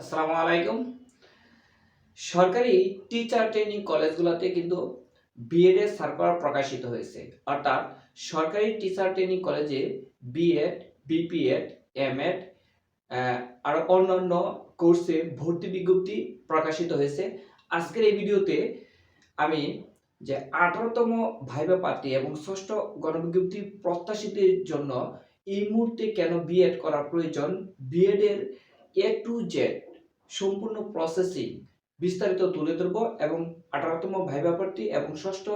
আসসালামু আলাইকুম। সরকারি টিচার ট্রেনিং কলেজগুলোতে কিন্তু বিএড এর সার্কুলার প্রকাশিত হয়েছে। অর্থাৎ সরকারি টিচার ট্রেনিং কলেজে বিএড বিপিএড এমএড আর অন্যান্য কোর্সে ভর্তি বিজ্ঞপ্তি প্রকাশিত হয়েছে। আজকের এই ভিডিওতে আমি যে আঠারোতম ভাইবা প্রার্থী এবং ষষ্ঠ গণবিজ্ঞপ্তি প্রত্যাশীদের জন্য এই মুহূর্তে কেন বিএড করা প্রয়োজন? বিএড এর এ টু জেড সম্পূর্ণ প্রসেসিং বিস্তারিত তুলে ধরব এবং আঠারোতম ভাইবা এবং ষষ্ঠ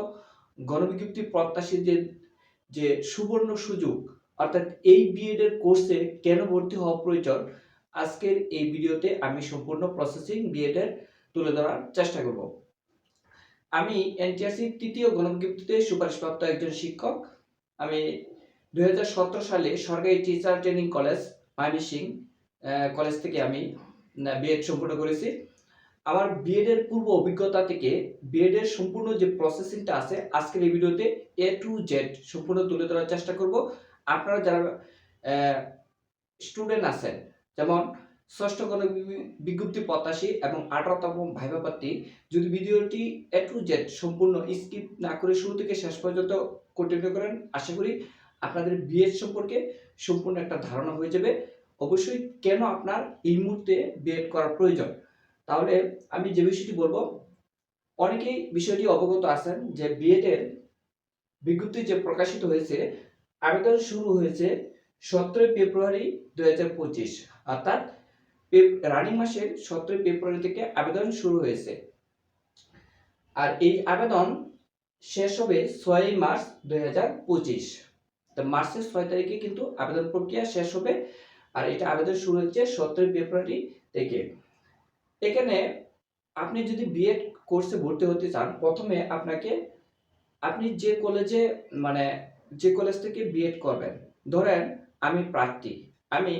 গণবিজ্ঞপ্তি প্রত্যাশীদের যে সুবর্ণ সুযোগ, অর্থাৎ এই বিএড এর কোর্সে কেন ভর্তি হওয়া প্রয়োজন, আজকের এই ভিডিওতে আমি সম্পূর্ণ প্রসেসিং বিএড এর তুলে ধরার চেষ্টা করব। আমি এনটিআরসি তৃতীয় গণবিজ্ঞপ্তিতে সুপারিশপ্রাপ্ত একজন শিক্ষক। আমি দু হাজার সতেরো সালে সরকারি teacher training college Mymensingh college থেকে আমি বিএড সম্পূর্ণ করেছি। আমার বিএড এর পূর্ব অভিজ্ঞতা থেকে বিএড এর সম্পূর্ণ যে প্রসেসিংটা আছে, আজকের এই ভিডিওতে এ টু জেড সম্পূর্ণ তুলে ধরার চেষ্টা করব। আপনারা যারা স্টুডেন্ট আছেন, যেমন ষষ্ঠ গণ বিজ্ঞপ্তি প্রত্যাশী এবং আঠারোতম প্রার্থী যদি ভিডিওটি এ টু জেড সম্পূর্ণ স্কিপ না করে শুরু থেকে শেষ পর্যন্ত কন্টিনিউ করেন, আশা করি আপনাদের বিএড সম্পর্কে সম্পূর্ণ একটা ধারণা হয়ে যাবে। অবশ্যই কেন আপনার এই মুহূর্তে বিএড করার প্রয়োজন? তাহলে আমি যে বিষয়টি বলব, অনেকেই বিষয়টি অবগত আছেন যে বিএড এর বিজ্ঞপ্তি যে প্রকাশিত হয়েছে, আবেদন শুরু হয়েছে সতেরোই ফেব্রুয়ারি দু হাজার পঁচিশ, অর্থাৎ রানিং মাসের সতেরোই ফেব্রুয়ারি থেকে আবেদন শুরু হয়েছে। আর এই আবেদন শেষ হবে ছয়ই মার্চ দুই হাজার পঁচিশ। তো মার্চের ছয় তারিখে কিন্তু আবেদন প্রক্রিয়া শেষ হবে। আর এটা আবেদন শুরু হচ্ছে সতেরোই ফেব্রুয়ারি থেকে। এখানে আপনি যদি বিএড কোর্সে ভর্তি হতে চান, প্রথমে আপনাকে আপনি যে কলেজে মানে যে কলেজ থেকে বিএড করবেন, ধরেন আমি প্রার্থী, আমি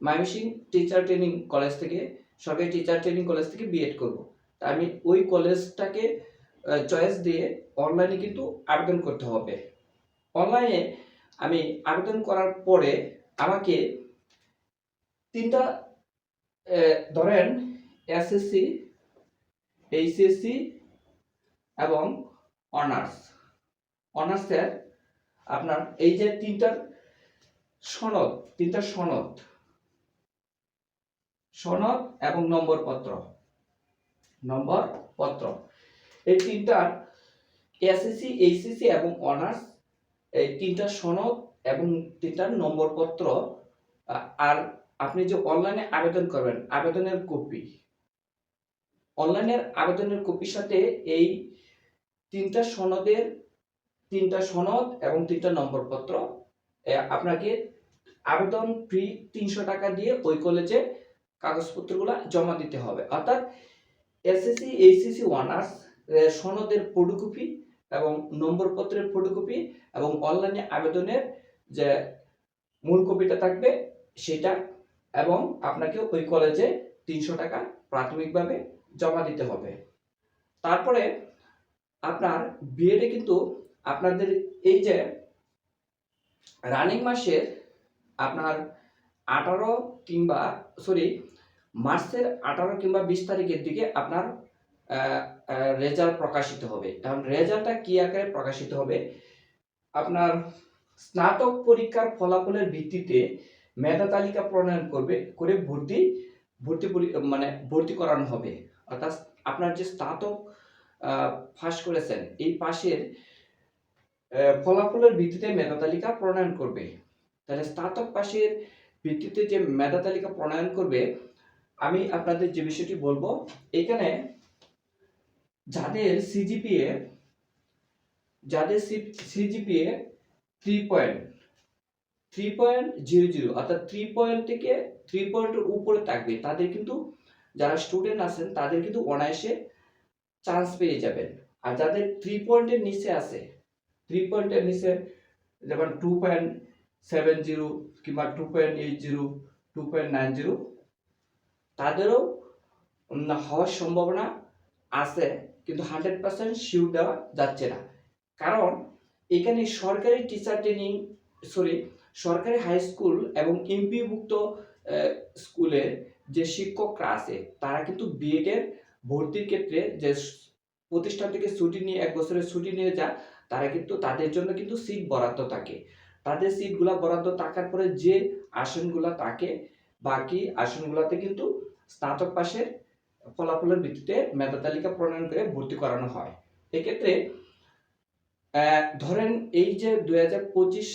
মাইমিসিং টিচার ট্রেনিং কলেজ থেকে, সরকারি টিচার ট্রেনিং কলেজ থেকে বিএড করব। তা আমি ওই কলেজটাকে চয়েস দিয়ে অনলাইনে কিন্তু আবেদন করতে হবে। অনলাইনে আমি আবেদন করার পরে আমাকে তিনটা ধরেন এসএসসি এইচএসসি এবং অনার্স। অনার্সের আপনার এই যে তিনটার সনদ, তিনটা সনদ সনদ এবং নম্বর পত্র নম্বর পত্র। এই তিনটার এসএসসি এইচএসসি এবং অনার্স, এই তিনটা সনদ এবং তিনটার নম্বর পত্র আর আপনি যে অনলাইনে আবেদন করবেন, আবেদনের কপি। অনলাইনের আবেদনের কপির সাথে এই তিনটা সনদের, তিনটা সনদ এবং তিনটা নম্বরপত্র আপনাকে আবেদন ফ্রি তিনশো টাকা দিয়ে ওই কলেজে কাগজপত্রগুলো জমা দিতে হবে। অর্থাৎ এসএসসি এইচএসসি অনার্স সনদের ফটোকপি এবং নম্বরপত্রের ফটোকপি এবং অনলাইনে আবেদনের যে মূল কপিটা থাকবে, সেটা এবং আপনাকে ওই কলেজে তিনশো টাকা প্রাথমিকভাবে জমা দিতে হবে। তারপরে আপনার বিএডে কিন্তু আপনাদের এই যে রানিং মাসের আপনার আঠারো কিংবা সরি মার্চের আঠারো কিংবা বিশ তারিখের দিকে আপনার রেজাল্ট প্রকাশিত হবে। এখন রেজাল্টটা কি আকারে প্রকাশিত হবে? আপনার স্নাতক পরীক্ষার ফলাফলের ভিত্তিতে মেধা তালিকা প্রণয়ন করবে, করে ভর্তি ভর্তি মানে ভর্তি করানো হবে। অর্থাৎ আপনার যে স্নাতক ফাঁস করেছেন, এই পাশের ফলাফলের ভিত্তিতে মেধা তালিকা প্রণয়ন করবে। তাহলে স্নাতক পাশের ভিত্তিতে যে মেধা তালিকা প্রণয়ন করবে, আমি আপনাদের যে বিষয়টি বলব, এখানে যাদের সিজিপিএ যাদের CGPA three point three point zero zero অর্থাৎ থ্রি পয়েন্ট থেকে থ্রি পয়েন্টের উপরে থাকবে, তাদের কিন্তু যারা স্টুডেন্ট আছেন, তাদের কিন্তু অনায়াসে চান্স পেয়ে যাবেন। আর যাদের থ্রি পয়েন্টের নিচে আছে থ্রি পয়েন্টের নিচে যেমন টু পয়েন্ট সেভেন জিরো কিংবা two point eight zero two point nine zero তাদেরও হওয়ার সম্ভাবনা আছে, কিন্তু হান্ড্রেড পার্সেন্ট শিওর দেওয়া যাচ্ছে না। কারণ এখানে সরকারি টিচার ট্রেনিং সরি সরকারি হাই স্কুল এবং এমপিভুক্ত স্কুলে যে শিক্ষকরা আছে, তারা কিন্তু বিএড এর ভর্তির ক্ষেত্রে যে প্রতিষ্ঠান থেকে ছুটি নিয়ে, এক বছরের ছুটি নিয়ে যা তারা কিন্তু তাদের জন্য কিন্তু সিট বরাদ্দ থাকে। তাদের সিটগুলা বরাদ্দ থাকার পরে যে আসনগুলা থাকে, বাকি আসনগুলোতে কিন্তু স্নাতক পাশের ফলাফলের ভিত্তিতে মেধা তালিকা প্রণয়ন করে ভর্তি করানো হয়। এক্ষেত্রে ধরেন এই যে দুই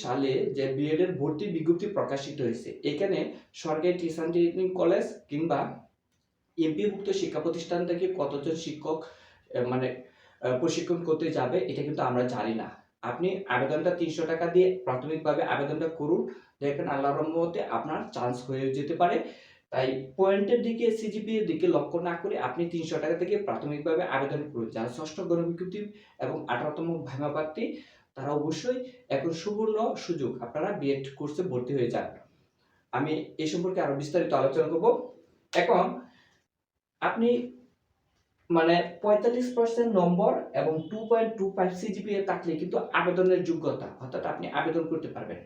সালে যে বিএড এর ভর্তি বিজ্ঞপ্তি প্রকাশিত হয়েছে, এখানে সরকারি টিউশন ট্রেনিং কলেজ কিংবা এমপিভুক্ত শিক্ষা প্রতিষ্ঠান থেকে কতজন শিক্ষক মানে প্রশিক্ষণ করতে যাবে, এটা কিন্তু আমরা জানি না। আপনি আবেদনটা তিনশো টাকা দিয়ে প্রাথমিকভাবে আবেদনটা করুন দেখেন আল্লাহর রহমতে আপনার চান্স হয়ে যেতে পারে। তাই পয়েন্টের দিকে সিজিপি এর দিকে লক্ষ্য না করে আপনি তিনশো টাকা থেকে প্রাথমিকভাবে আবেদন করুন। যারা ষষ্ঠ গণবিজ্ঞপ্তি এবং আঠারোতম ভাইমা প্রার্থী তারা অবশ্যই এখন সুবর্ণ সুযোগ। আপনারা বিএড কোর্সে ভর্তি হয়ে যান। আমি এই সম্পর্কে আরও বিস্তারিত আলোচনা করব। এখন আপনি মানে পঁয়তাল্লিশ পার্সেন্ট নম্বর এবং two point two five CGPA থাকলে কিন্তু আবেদনের যোগ্যতা, অর্থাৎ আপনি আবেদন করতে পারবেন।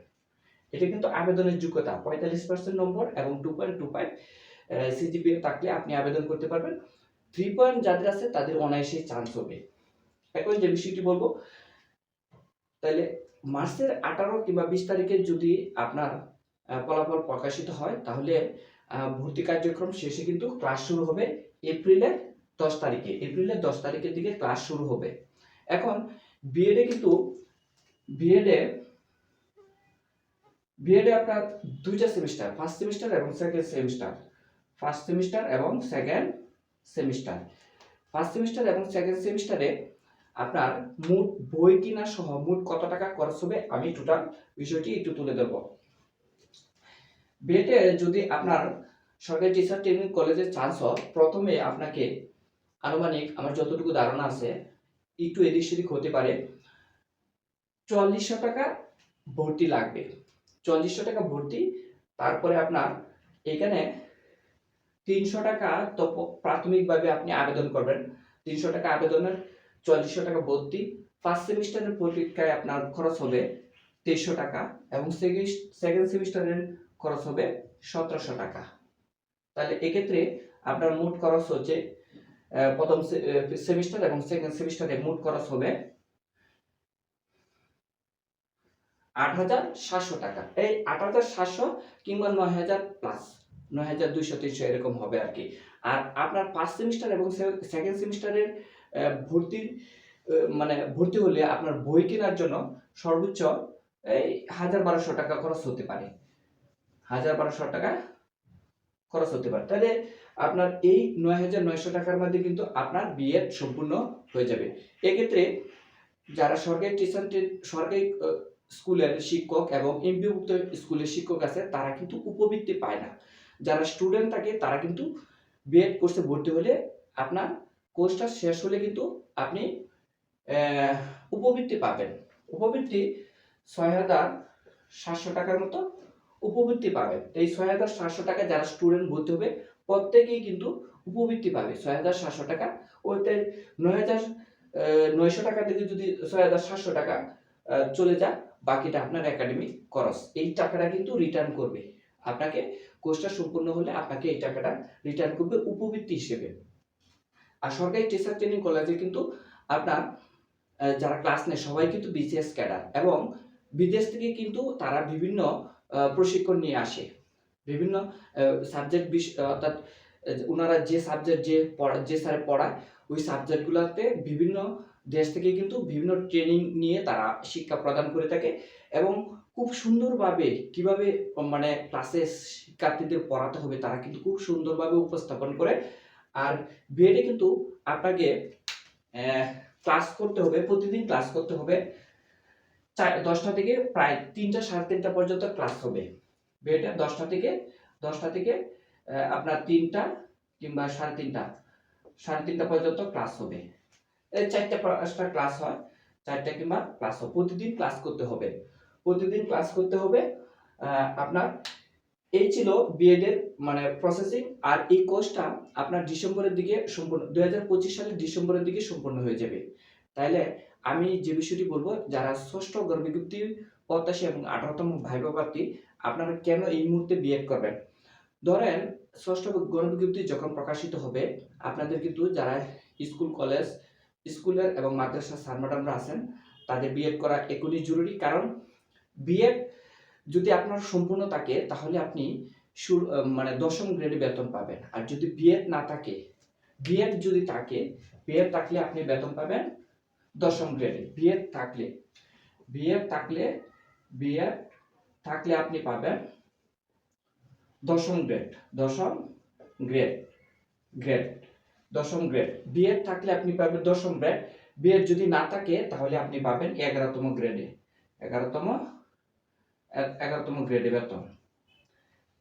এটা কিন্তু আবেদনের যোগ্যতা। পঁয়তাল্লিশ পার্সেন্ট নম্বর এবং two point two five CGPA থাকলে আপনি আবেদন করতে পারবেন। থ্রি পয়েন্ট যাদের আছে, তাদের অনায়াসে চান্স হবে। এখন যে বিষয়টি বলব তাহলে মার্চের আঠারো কিংবা বিশ তারিখে যদি আপনার ফলাফল প্রকাশিত হয়, তাহলে ভর্তি কার্যক্রম শেষে কিন্তু ক্লাস শুরু হবে এপ্রিলের দশ তারিখে। এপ্রিলের দশ তারিখের দিকে ক্লাস শুরু হবে। এখন বিএডে কিন্তু বিএডে বিএডে আপনার দুইটা সেমিস্টার ফার্স্ট সেমিস্টার এবং সেকেন্ড সেমিস্টার ফার্স্ট সেমিস্টার এবং সেকেন্ড সেমিস্টার ফার্স্ট সেমিস্টার এবং সেকেন্ড সেমিস্টারে আপনার মোট বই কিনা সহ মোট কত টাকা খরচ হবে আমি টোটাল বিষয়টি একটু তুলে দেব বিএডে যদি আপনার সরকারি টিচার ট্রেনিং কলেজে চান্স হয়, প্রথমে আপনাকে আনুমানিক আমার যতটুকু ধারণা আছে, একটু এদিক সেদিক হতে পারে। চল্লিশশো টাকা ভর্তি লাগবে। চল্লিশশো টাকা ভর্তি, তারপরে আপনার এখানে তিনশো টাকা তো প্রাথমিকভাবে আপনি আবেদন করবেন। তিনশো টাকা আবেদনের চল্লিশশো টাকা ভর্তি ফার্স্ট সেমিস্টারের পরীক্ষায় আপনার খরচ হবে তেইশশো টাকা এবং সেকেন্ড সেমিস্টারের খরচ হবে সতেরোশো টাকা। তাহলে এক্ষেত্রে আপনার মোট খরচ হচ্ছে প্রথম সেমিস্টার এবং সেকেন্ড সেমিস্টারে মোট খরচ হবে আট হাজার সাতশো টাকা। এই আট হাজার সাতশো কিংবা নয় হাজার প্লাস, নয় হাজার দুইশো তিনশো এরকম হবে আর কি। আর আপনার ফার্স্ট সেমিস্টার এবং সেকেন্ড সেমিস্টারের ভর্তির মানে ভর্তি হলে আপনার বই কেনার জন্য সর্বোচ্চ এই হাজার বারোশো টাকা খরচ হতে পারে। হাজার বারোশো টাকা খরচ হতে পারে। তাহলে আপনার এই নয় হাজার নয়শো টাকার মধ্যে কিন্তু আপনার বিয়ে সম্পূর্ণ হয়ে যাবে। এক্ষেত্রে যারা সরকারি টিউশন সরকারি স্কুলের শিক্ষক এবং এমপিভুক্ত স্কুলের শিক্ষক আছে, তারা কিন্তু উপবৃত্তি পায় না। যারা স্টুডেন্ট থাকে, তারা কিন্তু বিএড কোর্সে ভর্তি হলে আপনার কোর্সটা শেষ হলে কিন্তু আপনি উপবৃত্তি পাবেন। উপবৃত্তি ছয় হাজার সাতশো টাকার মতো উপবৃত্তি পাবেন। এই ছয় হাজার সাতশো টাকা যারা স্টুডেন্ট ভর্তি হবে, প্রত্যেকেই কিন্তু উপবৃত্তি পাবে। ছয় হাজার সাতশো টাকা। ওইতে নয় হাজার নয়শো টাকা থেকে যদি ছয় হাজার সাতশো টাকা চলে যায় বাকিটা আপনার একাডেমিক খরচ। এই টাকাটা কিন্তু রিটার্ন করবে। আপনাকে কোর্সটা সম্পূর্ণ হলে আপনাকে এই টাকাটা রিটার্ন করবে উপবৃত্তি হিসেবে। আর সরকারি টিচার ট্রেনিং কলেজে কিন্তু আপনার যারা ক্লাস নেয়, সবাই কিন্তু বিসিএস ক্যাডার এবং বিদেশ থেকে কিন্তু তারা বিভিন্ন প্রশিক্ষণ নিয়ে আসে। বিভিন্ন সাবজেক্ট অর্থাৎ ওনারা যে সাবজেক্ট যে পড়া, যে স্যারে পড়ায়, ওই সাবজেক্টগুলোতে বিভিন্ন দেশ থেকে কিন্তু বিভিন্ন ট্রেনিং নিয়ে তারা শিক্ষা প্রদান করে থাকে এবং খুব সুন্দরভাবে কীভাবে মানে ক্লাসে শিক্ষার্থীদের পড়াতে হবে তারা কিন্তু খুব সুন্দরভাবে উপস্থাপন করে। আর বিএডে কিন্তু আপনাকে ক্লাস করতে হবে, প্রতিদিন ক্লাস করতে হবে। দশটা থেকে প্রায় তিনটা সাড়ে তিনটা পর্যন্ত ক্লাস হবে। বিএডে দশটা থেকে দশটা থেকে আপনার তিনটা কিংবা সাড়ে তিনটা সাড়ে তিনটা পর্যন্ত ক্লাস হবে। চারটা পাঁচটা ক্লাস হয়। চারটা কিংবা ক্লাস হবে প্রতিদিন ক্লাস করতে হবে। প্রতিদিন ক্লাস করতে হবে আপনার এই ছিল বিএড এর মানে প্রসেসিং আর এই কোর্সটা আপনার ডিসেম্বরের দিকে সম্পূর্ণ, দুই সালের ডিসেম্বরের দিকে সম্পূর্ণ হয়ে যাবে। তাইলে আমি যে বিষয়টি বলব, যারা ষষ্ঠ গর্ভবিজ্ঞপ্তি প্রত্যাশী এবং আঠারোতম ভাইবা আপনারা কেন এই মুহূর্তে বিএড করবেন? ধরেন, ষষ্ঠ গণবিজ্ঞপ্তি যখন প্রকাশিত হবে, আপনাদের কিন্তু যারা স্কুল, কলেজ স্কুলের এবং মাদ্রাসা স্যার ম্যাডামরা আছেন, তাদের বিএড করা এখনই জরুরি। কারণ বিএড যদি আপনার সম্পূর্ণ থাকে, তাহলে আপনি মানে দশম গ্রেডে বেতন পাবেন। আর যদি বিএড না থাকে বিএড যদি থাকে বিএড থাকলে আপনি বেতন পাবেন দশম গ্রেডে বিএড থাকলে বিএড থাকলে বিএড থাকলে আপনি পাবেন দশম গ্রেড দশম গ্রেড গ্রেড দশম গ্রেড বিএড থাকলে আপনি পাবেন দশম গ্রেড বিএড যদি না থাকে, তাহলে আপনি পাবেন এগারোতম গ্রেডে এগারোতম এগারোতম গ্রেডে বেতন।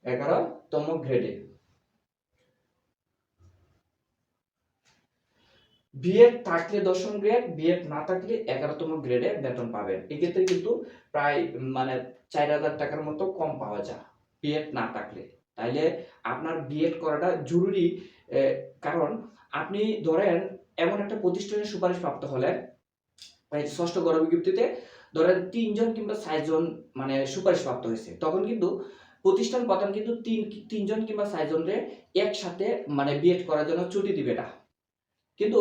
এগারোতম গ্রেডে বিএড থাকলে দশম গ্রেড বিএড না থাকলে এগারোতম গ্রেডে বেতন পাবেন। এক্ষেত্রে কিন্তু প্রায় মানে চার হাজার টাকার মতো কম পাওয়া যায় বিএড না থাকলে। তাইলে আপনার বিএড করাটা জরুরি কারণ আপনি ধরেন এমন একটা প্রতিষ্ঠানের সুপারিশ প্রাপ্ত হলে এই ষষ্ঠ গণ বিজ্ঞপ্তিতে ধরেন তিনজন কিংবা চারজন মানে সুপারিশ প্রাপ্ত হয়েছে, তখন কিন্তু প্রতিষ্ঠান প্রধান কিন্তু তিন, তিনজন কিংবা চারজনরে একসাথে মানে বিএড করার জন্য ছুটি দিবে না। কিন্তু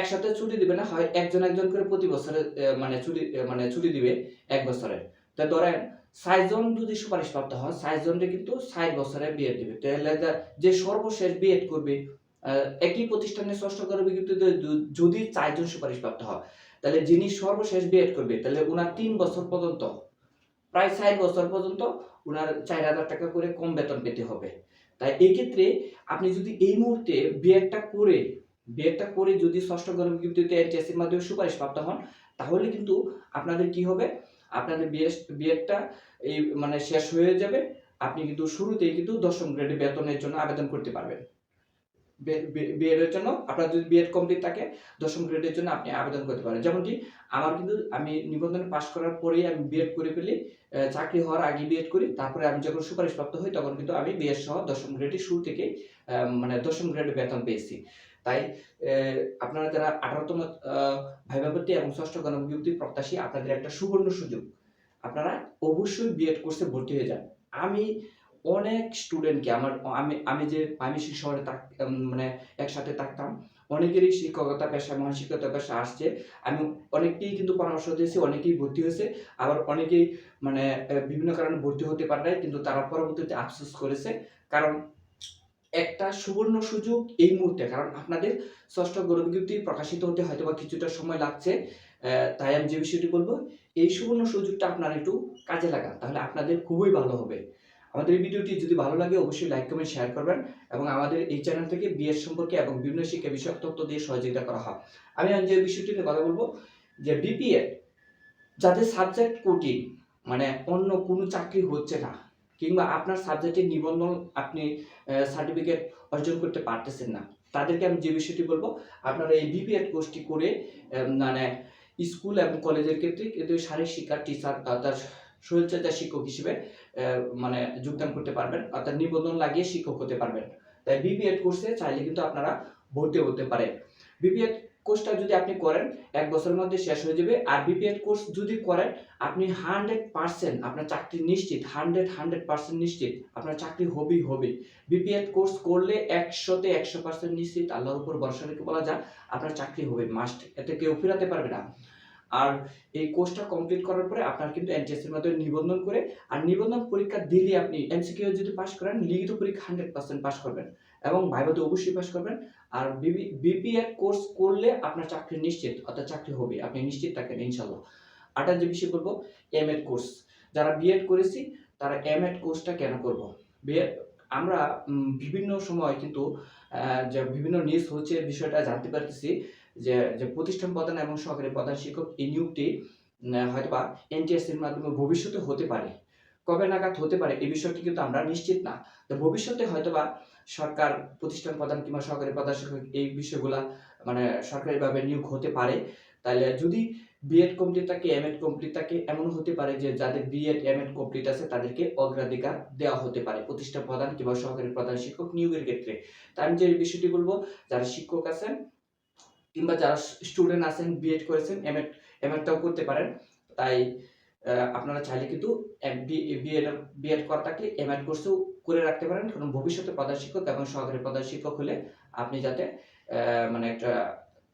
একসাথে ছুটি দিবে না, হয় একজন একজন করে প্রতি বছরে মানে ছুটি মানে ছুটি দিবে এক বছরে তা ধরেন চারজন যদি সুপারিশ প্রাপ্ত হয় চারজনরে কিন্তু ষাট বছরে বিএড দিবে। তাহলে যে সর্বশেষ বিএড করবে একই প্রতিষ্ঠানে ষষ্ঠ গণ বিজ্ঞপ্তিতে যদি- চারজন সুপারিশ প্রাপ্ত হয়, তাহলে যিনি সর্বশেষ বিএড করবে, তাহলে ওনার তিন বছর পর্যন্ত, প্রায় ষাট বছর পর্যন্ত ওনার চার হাজার টাকা করে কম বেতন পেতে হবে। তাই এই ক্ষেত্রে আপনি যদি এই মুহূর্তে বিএডটা করে বিএডটা করে যদি ষষ্ঠ গণ বিজ্ঞপ্তিতে এইচএসসির মাধ্যমে সুপারিশ প্রাপ্ত হন, তাহলে কিন্তু আপনাদের কি হবে? আপনাদের বিএডটা এই মানে শেষ হয়ে যাবে। আপনি কিন্তু শুরুতেই কিন্তু দশম গ্রেডে বেতনের জন্য আবেদন করতে পারবেন। বিএড এর জন্য আপনার যদি বিএড কমপ্লিট থাকে দশম গ্রেডের জন্য আপনি আবেদন করতে পারেন। যেমনটি আমার কিন্তু আমি নিবন্ধন পাশ করার পরেই আমি বিএড করে ফেলি চাকরি হওয়ার আগে বিএড করি তারপরে আমি যখন সুপারিশ প্রাপ্ত হই তখন কিন্তু আমি বিএড সহ দশম গ্রেডে শুরু থেকে আহ, মানে দশম গ্রেডে বেতন পেয়েছি। তাই আপনারা যারা আঠারোতম ভাইভাবতী এবং ষষ্ঠ গণবিজ্ঞপ্তি প্রত্যাশী আপনাদের একটা সুবর্ণ সুযোগ। আপনারা অবশ্যই বিএড কোর্সে ভর্তি হয়ে যান। আমি অনেক স্টুডেন্টকে আমার আমি আমি যে আমি শহরে উম, মানে একসাথে থাকতাম অনেকেরই শিক্ষকতা পেশা মহাশিক্ষকতা পেশা আসছে। আমি অনেককেই কিন্তু পরামর্শ দিয়েছি অনেকেই ভর্তি হয়েছে। আবার অনেকেই মানে বিভিন্ন কারণে ভর্তি হতে পারে নাই, কিন্তু তারা পরবর্তীতে আফসোস করেছে। কারণ একটা সুবর্ণ সুযোগ এই মুহূর্তে কারণ আপনাদের ষষ্ঠ গণবিজ্ঞপ্তি প্রকাশিত হতে হয়তো বা কিছুটা সময় লাগছে তাই আমি যে বিষয়টি বলব এই সুবর্ণ সুযোগটা আপনারা একটু কাজে লাগান তাহলে আপনাদের খুবই ভালো হবে। আমাদের এই ভিডিওটি যদি ভালো লাগে, অবশ্যই লাইক কমেন্ট শেয়ার করবেন এবং আমাদের এই চ্যানেল থেকে বিয়ের সম্পর্কে এবং বিভিন্ন শিক্ষা বিষয়ক তথ্য দিয়ে সহযোগিতা করা হয়। আমি যে বিষয়টি নিয়ে কথা বলব যে বিপিএ যাদের সাবজেক্ট কঠিন মানে অন্য কোনো চাকরি হচ্ছে না, কিংবা আপনার সাবজেক্টের নিবন্ধন আপনি সার্টিফিকেট অর্জন করতে পারতেছেন না, তাদেরকে আমি যে বিষয়টি বলব, আপনারা এই বিপিএড কোর্সটি করে মানে স্কুল এবং কলেজের ক্ষেত্রে কিন্তু শারীরিক শিক্ষার টিচার তার শরীরচর্চা শিক্ষক হিসেবে মানে যোগদান করতে পারবেন, অর্থাৎ নিবন্ধন লাগিয়ে শিক্ষক হতে পারবেন। তাই বিপিএড কোর্সে চাইলে কিন্তু আপনারা ভর্তি হতে পারেন। বিপিএড কোর্সটা যদি আপনি করেন, এক বছরের মধ্যে শেষ হয়ে যাবে। আর বিপিএড কোর্স যদি করেন, আপনি হান্ড্রেড পার্সেন্ট আপনার চাকরি নিশ্চিত হান্ড্রেড হান্ড্রেড পার্সেন্ট নিশ্চিত আপনার চাকরি হবেই হবে বিপিএড কোর্স করলে একশোতে একশো পার্সেন্ট নিশ্চিত, আল্লাহর উপর ভরসা রেখে বলা যায়, আপনার চাকরি হবে মাস্ট এতে কেউ ফেরাতে পারবে না। আর এই কোর্সটা কমপ্লিট করার পরে আপনার কিন্তু এনটিএসসির মাধ্যমে নিবন্ধন করে, আর নিবন্ধন পরীক্ষা দিলে আপনি এমসিকিউ যদি পাস করেন, লিখিত পরীক্ষা হান্ড্রেড পার্সেন্ট পাস করবেন এবং ভাইভাতে অবশ্যই পাস করবেন। আর বিবি কোর্স করলে আপনার চাকরি নিশ্চিত, অর্থাৎ চাকরি হবে, আপনি নিশ্চিত থাকেন ইনশাল্লাহ আটা যে বিষয় বলব এমএড কোর্স যারা বিএড করেছি, তারা এমএড কোর্সটা কেন করব? আমরা বিভিন্ন সময় কিন্তু যে বিভিন্ন নিউজ হচ্ছে, বিষয়টা জানতে পারতেছি। যে যে প্রতিষ্ঠান প্রধান এবং সহকারী প্রধান শিক্ষক এই নিয়োগটি হয়তোবা এনটিএসসির মাধ্যমে ভবিষ্যতে হতে পারে। কবে নাগাদ হতে পারে এই বিষয়টি কিন্তু আমরা নিশ্চিত না। তো ভবিষ্যতে হয়তোবা সরকার প্রতিষ্ঠান প্রধান কিংবা সহকারী প্রধান শিক্ষক এই বিষয়গুলা মানে সরকারিভাবে নিয়োগ হতে পারে। তাহলে যদি বিএড কমপ্লিট থাকে এম এড কমপ্লিট থাকে এমন হতে পারে যে যাদের বিএড এম এড কমপ্লিট আছে, তাদেরকে অগ্রাধিকার দেওয়া হতে পারে প্রতিষ্ঠা প্রধান কিংবা সহকারী প্রধান শিক্ষক নিয়োগের ক্ষেত্রে। তাই আমি যে বিষয়টি বলব, যারা শিক্ষক আছেন কিংবা যারা স্টুডেন্ট আছেন বিএড করেছেন এমএড এমএডটাও করতে পারেন। তাই আপনারা চাইলে কিন্তু বিএড বিএড করা থাকলে এমএড কোর্সেও করে রাখতে পারেন। কারণ ভবিষ্যতে প্রধান শিক্ষক এবং সহকারী প্রধান শিক্ষক হলে আপনি যাতে মানে একটা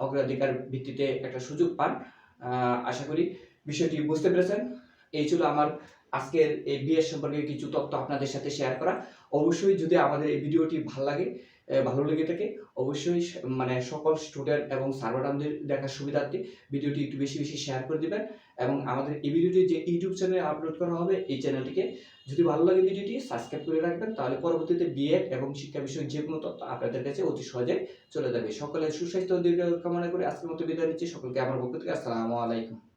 অগ্রাধিকার ভিত্তিতে একটা সুযোগ পান। আশা করি বিষয়টি বুঝতে পেরেছেন। এই ছিল আমার আজকের এই বিয়ের সম্পর্কে কিছু তথ্য আপনাদের সাথে শেয়ার করা। অবশ্যই যদি আমাদের এই ভিডিওটি ভালো লাগে ভালো লেগে থাকে। অবশ্যই মানে সকল স্টুডেন্ট এবং সার্ভারামদের দেখার সুবিধার্থে ভিডিওটি একটু বেশি বেশি শেয়ার করে দিবেন এবং আমাদের এই ভিডিওটি যে ইউটিউব চ্যানেলে আপলোড করা হবে, এই চ্যানেলটিকে যদি ভালো লাগে ভিডিওটি সাবস্ক্রাইব করে রাখবেন, তাহলে পরবর্তীতে বিয়ে এবং শিক্ষা বিষয়ক যে কোনো তথ্য আপনাদের কাছে অতি সহজে চলে যাবে। সকলের সুস্বাস্থ্য দীর্ঘ কামনা করে আজকের মতো বিদায় নিচ্ছি। সকলকে আমার পক্ষ থেকে আসসালামু আলাইকুম।